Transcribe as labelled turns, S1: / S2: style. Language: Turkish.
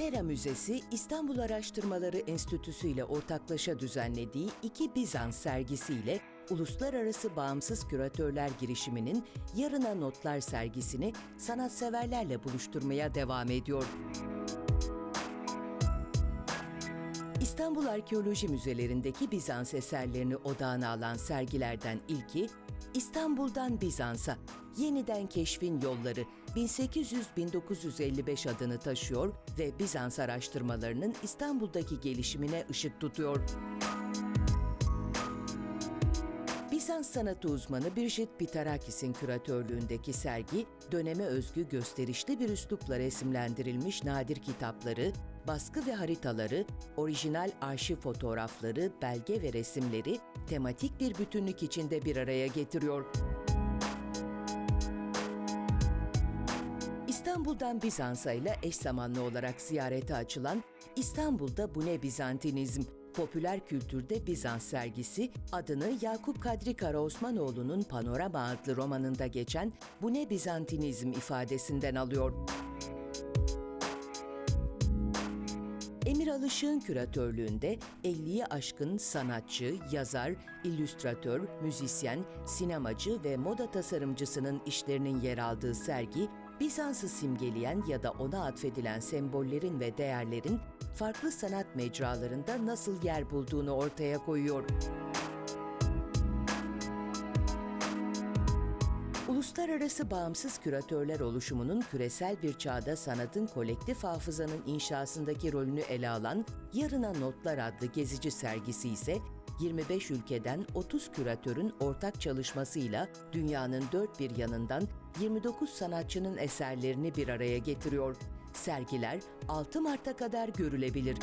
S1: Pera Müzesi, İstanbul Araştırmaları Enstitüsü ile ortaklaşa düzenlediği iki Bizans sergisiyle Uluslararası Bağımsız Küratörler girişiminin Yarına Notlar sergisini sanatseverlerle buluşturmaya devam ediyor. İstanbul Arkeoloji Müzelerindeki Bizans eserlerini odağına alan sergilerden ilki İstanbul'dan Bizans'a Yeniden Keşfin Yolları 1800-1955 adını taşıyor ve Bizans araştırmalarının İstanbul'daki gelişimine ışık tutuyor. Bizans sanatı uzmanı Birgit Pitarakis'in küratörlüğündeki sergi, döneme özgü gösterişli bir üslupla resimlendirilmiş nadir kitapları, baskı ve haritaları, orijinal arşiv fotoğrafları, belge ve resimleri tematik bir bütünlük içinde bir araya getiriyor. İstanbul'dan Bizans'a ile eş zamanlı olarak ziyarete açılan İstanbul'da Bu Ne Bizantinizm, popüler kültürde Bizans sergisi adını Yakup Kadri Karaosmanoğlu'nun Panorama adlı romanında geçen Bu Ne Bizantinizm ifadesinden alıyor. Emir Alışık'ın küratörlüğünde 50'yi aşkın sanatçı, yazar, illüstratör, müzisyen, sinemacı ve moda tasarımcısının işlerinin yer aldığı sergi, Bizans'ı simgeleyen ya da ona atfedilen sembollerin ve değerlerin farklı sanat mecralarında nasıl yer bulduğunu ortaya koyuyor. Uluslararası Bağımsız Küratörler Oluşumu'nun küresel bir çağda sanatın kolektif hafızanın inşasındaki rolünü ele alan Yarına Notlar adlı gezici sergisi ise 25 ülkeden 30 küratörün ortak çalışmasıyla dünyanın dört bir yanından 29 sanatçının eserlerini bir araya getiriyor. Sergiler 6 Mart'a kadar görülebilir.